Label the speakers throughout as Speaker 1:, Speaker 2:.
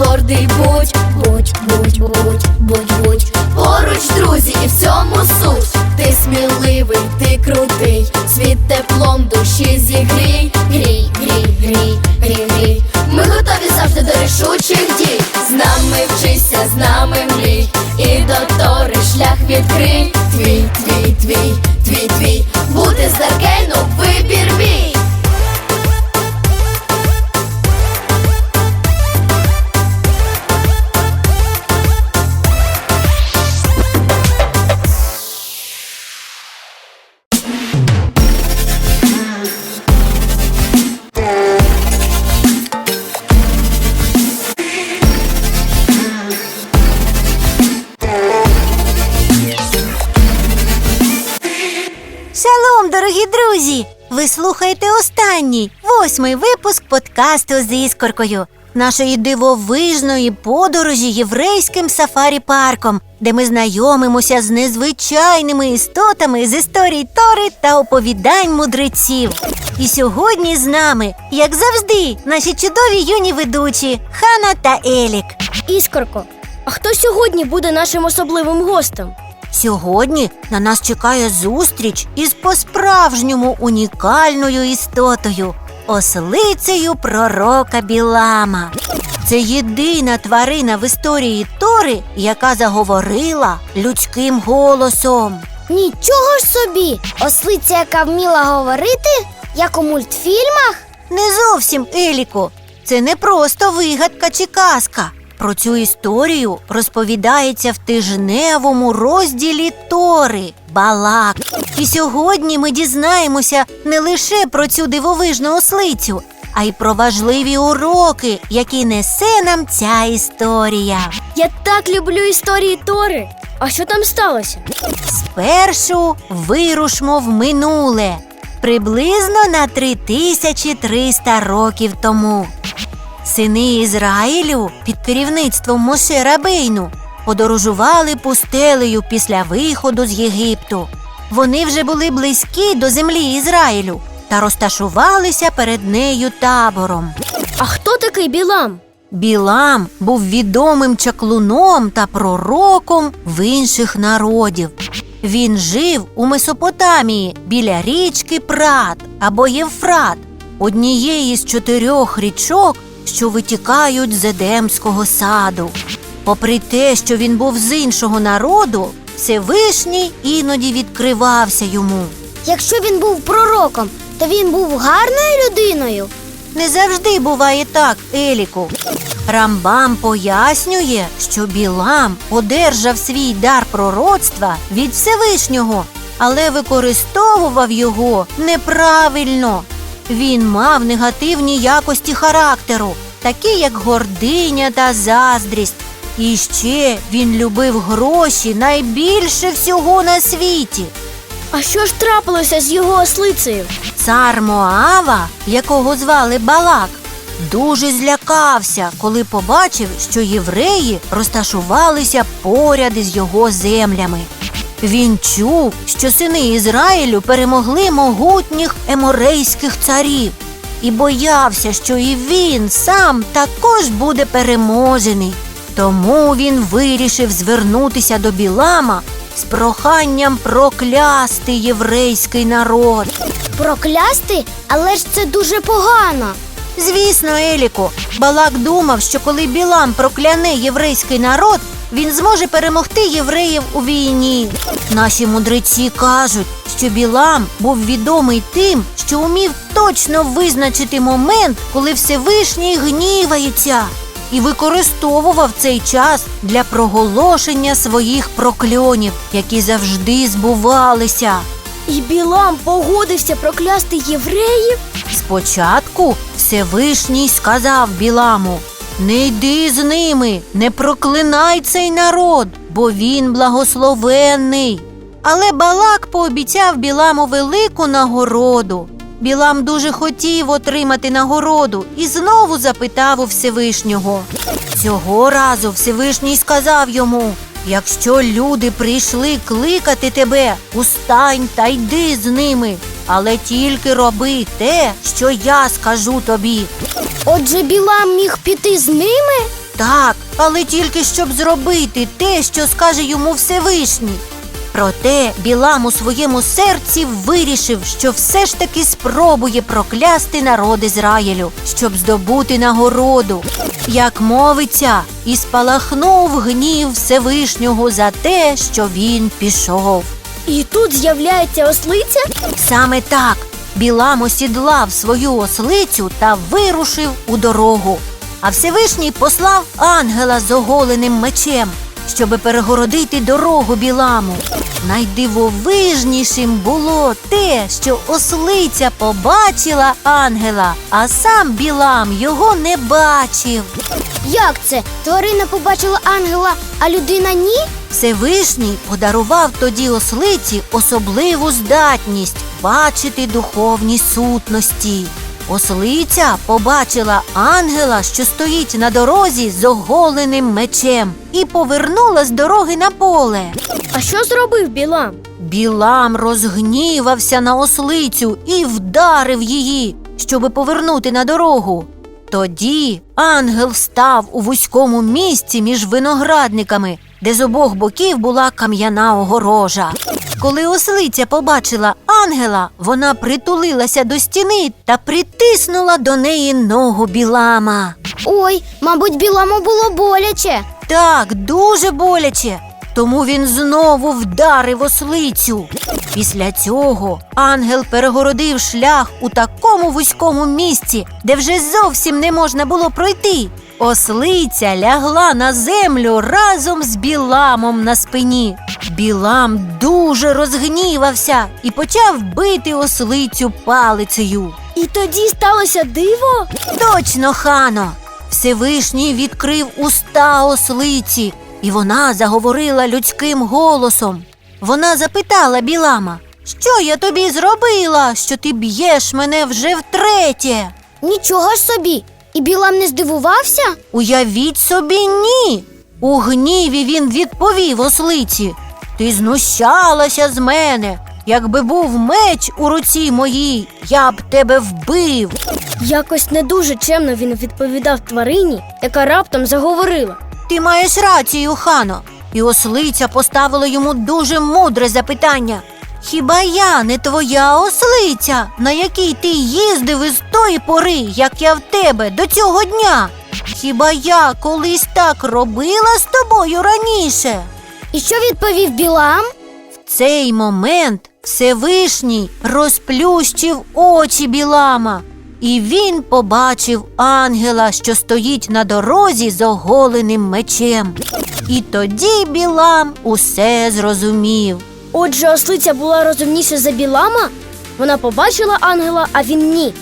Speaker 1: гордий будь, будь, будь, будь, будь, будь. Поруч, друзі, і в цьому суть. Ти сміливий, ти крутий, світ теплом душі зігрій, грій, грій, грій, грій, грій. Ми готові завжди до рішучих дій. З нами вчися, з нами мрій,
Speaker 2: друзі! Ви слухаєте останній, восьмий випуск подкасту з іскоркою, нашої дивовижної подорожі єврейським сафарі-парком, де ми знайомимося з незвичайними істотами з історій Тори та оповідань мудреців. І сьогодні з нами, як завжди, наші чудові юні ведучі Хана та Елік.
Speaker 3: Іскорко, а хто сьогодні буде нашим особливим гостем?
Speaker 2: Сьогодні на нас чекає зустріч із по-справжньому унікальною істотою ослицею пророка Білама. Це єдина тварина в історії Тори, яка заговорила людським голосом.
Speaker 3: Нічого ж собі! Ослиця, яка вміла говорити, як у мультфільмах?
Speaker 2: Не зовсім Еліко. Це не просто вигадка чи казка. Про цю історію розповідається в тижневому розділі Тори Балак. І сьогодні ми дізнаємося не лише про цю дивовижну ослицю, а й про важливі уроки, які несе нам ця історія.
Speaker 3: Я так люблю історії Тори. А що там сталося?
Speaker 2: Спершу вирушмо в минуле, приблизно на 3300 років тому. Сини Ізраїлю під керівництвом Моше Рабейну подорожували пустелею після виходу з Єгипту. Вони вже були близькі до землі Ізраїлю та розташувалися перед нею табором.
Speaker 3: А хто такий Білам?
Speaker 2: Білам був відомим чаклуном та пророком в інших народів. Він жив у Месопотамії біля річки Прат або Євфрат, однієї з чотирьох річок, що витікають з Едемського саду. Попри те, що він був з іншого народу, Всевишній іноді відкривався йому.
Speaker 3: Якщо він був пророком, то він був гарною людиною.
Speaker 2: Не завжди буває так, Еліку. Рамбам пояснює, що Білам одержав свій дар пророцтва від Всевишнього, але використовував його неправильно. Він мав негативні якості характеру, такі як гординя та заздрість. І ще він любив гроші найбільше всього на світі.
Speaker 3: А що ж трапилося з його ослицею?
Speaker 2: Цар Моава, якого звали Балак, дуже злякався, коли побачив, що євреї розташувалися поряд із його землями. Він чув, що сини Ізраїлю перемогли могутніх еморейських царів і боявся, що і він сам також буде переможений. Тому він вирішив звернутися до Білама з проханням проклясти єврейський народ.
Speaker 3: Проклясти? Але ж це дуже погано.
Speaker 2: Звісно, Еліко, Балак думав, що коли Білам прокляне єврейський народ, він зможе перемогти євреїв у війні. Наші мудреці кажуть, що Білам був відомий тим, що умів точно визначити момент, коли Всевишній гнівається, і використовував цей час для проголошення своїх прокльонів, які завжди збувалися.
Speaker 3: І Білам погодився проклясти євреїв?
Speaker 2: Спочатку Всевишній сказав Біламу: Не йди з ними, не проклинай цей народ, бо він благословенний. Але Балак пообіцяв Біламу велику нагороду. Білам дуже хотів отримати нагороду і знову запитав у Всевишнього. Цього разу Всевишній сказав йому: якщо люди прийшли кликати тебе, устань та йди з ними, але тільки роби те, що я скажу тобі.
Speaker 3: Отже, Білам міг піти з ними?
Speaker 2: Так, але тільки щоб зробити те, що скаже йому Всевишній. Проте Білам у своєму серці вирішив, що все ж таки спробує проклясти народ Ізраїлю, щоб здобути нагороду. Як мовиться, і спалахнув гнів Всевишнього за те, що він пішов.
Speaker 3: І тут з'являється ослиця?
Speaker 2: Саме так Білам осідлав свою ослицю та вирушив у дорогу. А Всевишній послав ангела з оголеним мечем, щоби перегородити дорогу Біламу. Найдивовижнішим було те, що ослиця побачила ангела, а сам Білам його не бачив.
Speaker 3: Як це? Тварина побачила ангела, а людина ні?
Speaker 2: Всевишній подарував тоді ослиці особливу здатність бачити духовні сутності. Ослиця побачила ангела, що стоїть на дорозі з оголеним мечем, і повернула з дороги на поле.
Speaker 3: А що зробив Білам?
Speaker 2: Білам розгнівався на ослицю і вдарив її, щоби повернути на дорогу. Тоді ангел став у вузькому місці між виноградниками, де з обох боків була кам'яна огорожа. Коли ослиця побачила ангела, вона притулилася до стіни та притиснула до неї ногу Білама.
Speaker 3: Ой, мабуть, Біламу було боляче.
Speaker 2: Так, дуже боляче. Тому він знову вдарив ослицю. Після цього ангел перегородив шлях у такому вузькому місці, де вже зовсім не можна було пройти. Ослиця лягла на землю разом з Біламом на спині. Білам дуже розгнівався і почав бити ослицю палицею.
Speaker 3: І тоді сталося диво?
Speaker 2: Точно, хано. Всевишній відкрив уста ослиці, і вона заговорила людським голосом. Вона запитала Білама, що я тобі зробила, що ти б'єш мене вже втретє?
Speaker 3: Нічого ж собі. І Білам не здивувався?
Speaker 2: Уявіть собі, ні. У гніві він відповів ослиці. Ти знущалася з мене. Якби був меч у руці моїй, я б тебе вбив.
Speaker 3: Якось не дуже чемно він відповідав тварині, яка раптом заговорила.
Speaker 2: Ти маєш рацію, хано. І ослиця поставила йому дуже мудре запитання. Хіба я не твоя ослиця, на якій ти їздив із тої пори, як я в тебе до цього дня? Хіба я колись так робила з тобою раніше?
Speaker 3: І що відповів Білам?
Speaker 2: В цей момент Всевишній розплющив очі Білама, і він побачив ангела, що стоїть на дорозі з оголеним мечем. І тоді Білам усе зрозумів.
Speaker 3: Отже, ослиця була розумніша за Білама? Вона побачила ангела, а він ні.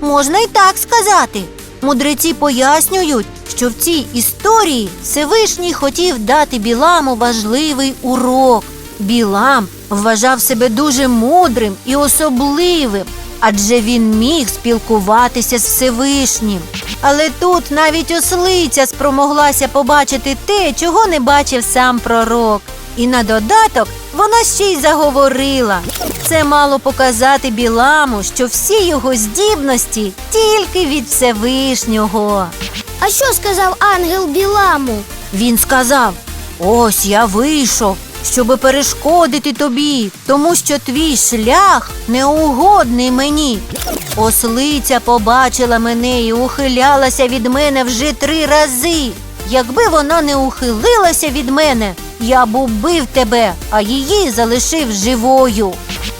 Speaker 2: Можна й так сказати. Мудреці пояснюють, що в цій історії Всевишній хотів дати Біламу важливий урок. Білам вважав себе дуже мудрим і особливим, адже він міг спілкуватися з Всевишнім. Але тут навіть ослиця спромоглася побачити те, чого не бачив сам пророк. І на додаток вона ще й заговорила. Це мало показати Біламу, що всі його здібності тільки від Всевишнього.
Speaker 3: А що сказав ангел Біламу?
Speaker 2: Він сказав: Ось я вийшов, щоби перешкодити тобі, тому що твій шлях неугодний мені. Ослиця побачила мене і ухилялася від мене вже три рази. Якби вона не ухилилася від мене, я б убив тебе, а її залишив живою.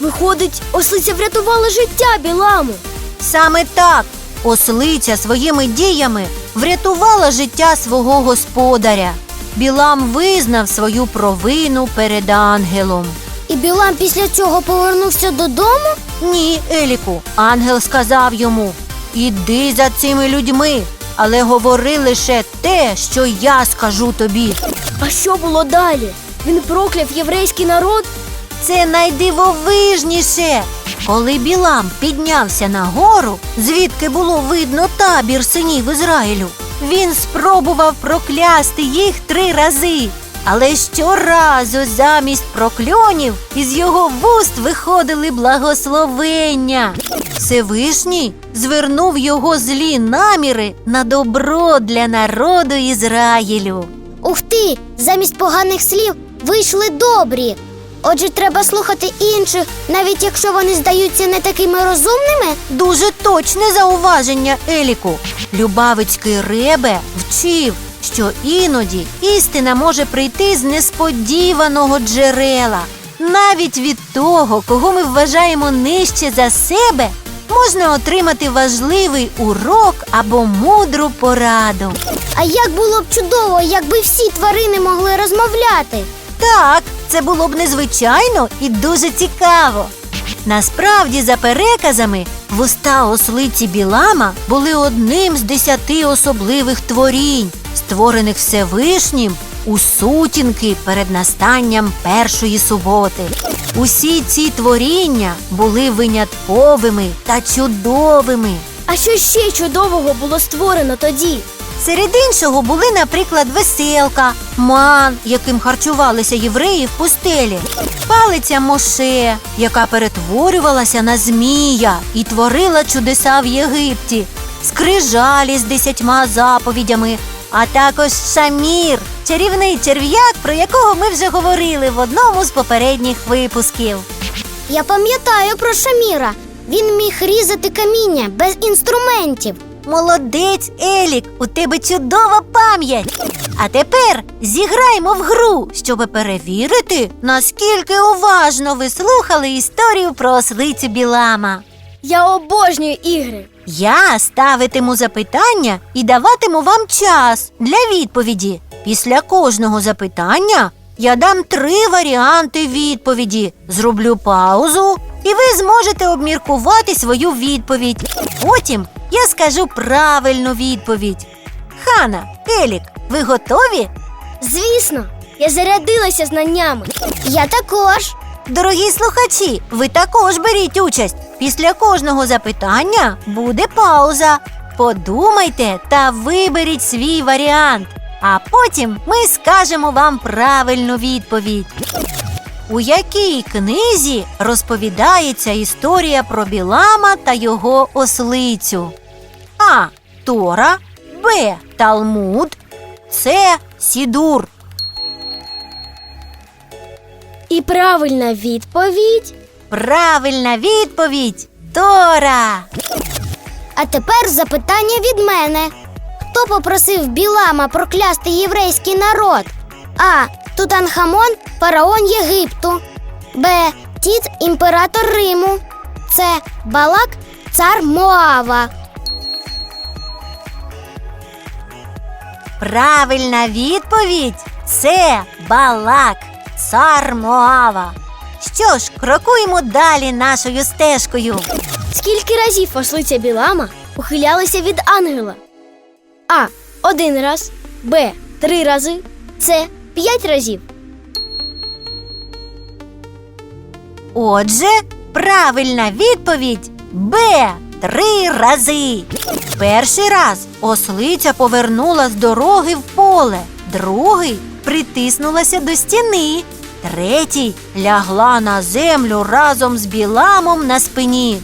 Speaker 3: Виходить, ослиця врятувала життя Біламу.
Speaker 2: Саме так ослиця своїми діями врятувала життя свого господаря. Білам визнав свою провину перед ангелом.
Speaker 3: І Білам після цього повернувся додому?
Speaker 2: Ні, Еліку, ангел сказав йому: Іди за цими людьми, але говори лише те, що я скажу тобі.
Speaker 3: А що було далі? Він прокляв єврейський народ?
Speaker 2: Це найдивовижніше. Коли Білам піднявся на гору, звідки було видно табір синів Ізраїлю, він спробував проклясти їх три рази. Але щоразу замість прокльонів із його вуст виходили благословення. Всевишній звернув його злі наміри на добро для народу Ізраїлю.
Speaker 3: Ух ти! Замість поганих слів вийшли добрі. Отже, треба слухати інших, навіть якщо вони здаються не такими розумними.
Speaker 2: Дуже точне зауваження, Еліку. Любавицький ребе вчив, що іноді істина може прийти з несподіваного джерела. Навіть від того, кого ми вважаємо нижче за себе, можна отримати важливий урок або мудру пораду.
Speaker 3: А як було б чудово, якби всі тварини могли розмовляти.
Speaker 2: Так, це було б незвичайно і дуже цікаво. Насправді, за переказами, вуста ослиці Білама були одним з десяти особливих творінь, створених Всевишнім у сутінки перед настанням першої суботи. Усі ці творіння були винятковими та чудовими.
Speaker 3: А що ще чудового було створено тоді?
Speaker 2: Серед іншого були, наприклад, веселка, ман, яким харчувалися євреї в пустелі, палиця Моше, яка перетворювалася на змія і творила чудеса в Єгипті, скрижалі з десятьма заповідями, а також шамір, чарівний черв'як, про якого ми вже говорили в одному з попередніх випусків.
Speaker 3: Я пам'ятаю про Шаміра. Він міг різати каміння без інструментів.
Speaker 2: Молодець, Елік, у тебе чудова пам'ять. А тепер зіграємо в гру, щоб перевірити, наскільки уважно ви слухали історію про ослицю Білама.
Speaker 3: Я обожнюю ігри.
Speaker 2: Я ставитиму запитання і даватиму вам час для відповіді. Після кожного запитання я дам три варіанти відповіді. Зроблю паузу, і ви зможете обміркувати свою відповідь. Потім я скажу правильну відповідь. Хана, Елік, ви готові?
Speaker 3: Звісно, я зарядилася знаннями. Я також.
Speaker 2: Дорогі слухачі, ви також беріть участь. Після кожного запитання буде пауза. Подумайте та виберіть свій варіант. А потім ми скажемо вам правильну відповідь. У якій книзі розповідається історія про Білама та його ослицю? А. Тора, Б. Талмуд, С. Сідур.
Speaker 3: І правильна відповідь.
Speaker 2: Правильна відповідь Тора.
Speaker 3: А тепер запитання від мене. Хто попросив Білама проклясти єврейський народ? А. Тутанхамон, фараон Єгипту. Б. Тіт, імператор Риму. С. Балак, цар Моава.
Speaker 2: Правильна відповідь це Балак, цар Моава. Що ж, крокуємо далі нашою стежкою.
Speaker 3: Скільки разів ослиця Білама ухилялася від ангела? А. Один раз. Б. Три рази. С. П'ять разів.
Speaker 2: Отже, правильна відповідь Б. Три рази. Перший раз ослиця повернула з дороги в поле, другий притиснулася до стіни, третій лягла на землю разом з біламом на спині.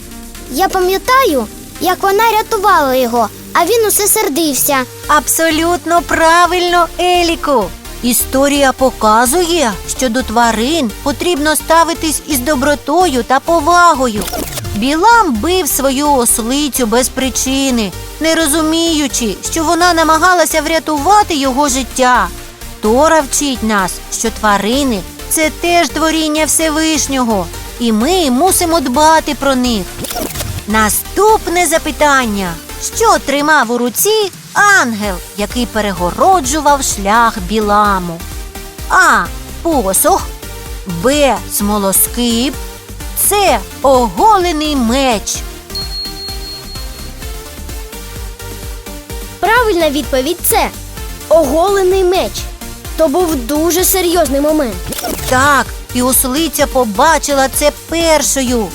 Speaker 3: Я пам'ятаю, як вона рятувала його, а він усе сердився.
Speaker 2: Абсолютно правильно, Еліку. Історія показує, що до тварин потрібно ставитись із добротою та повагою. Білам бив свою ослицю без причини, не розуміючи, що вона намагалася врятувати його життя. Тора вчить нас, що тварини це теж творіння Всевишнього, і ми мусимо дбати про них. Наступне запитання: що тримав у руці ангел, який перегороджував шлях Біламу? А. Посох, Б. Смолоскип, С. Оголений меч.
Speaker 3: Правильна відповідь це оголений меч. То був дуже серйозний момент.
Speaker 2: Так, і ослиця побачила це першою.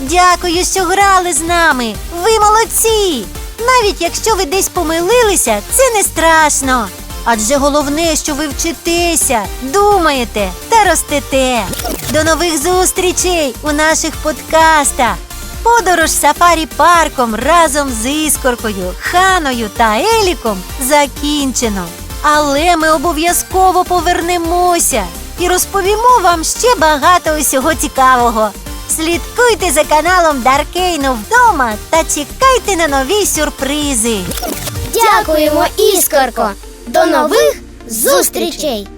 Speaker 2: Дякую, що грали з нами. Ви молодці! Навіть якщо ви десь помилилися, це не страшно. Адже головне, що ви вчитеся, думаєте та ростете. До нових зустрічей у наших подкастах. Подорож сафарі парком разом з іскоркою, ханою та Еліком закінчено. Але ми обов'язково повернемося і розповімо вам ще багато усього цікавого. Слідкуйте за каналом Даркейну вдома та чекайте на нові сюрпризи.
Speaker 3: Дякуємо, іскорко! До нових зустрічей!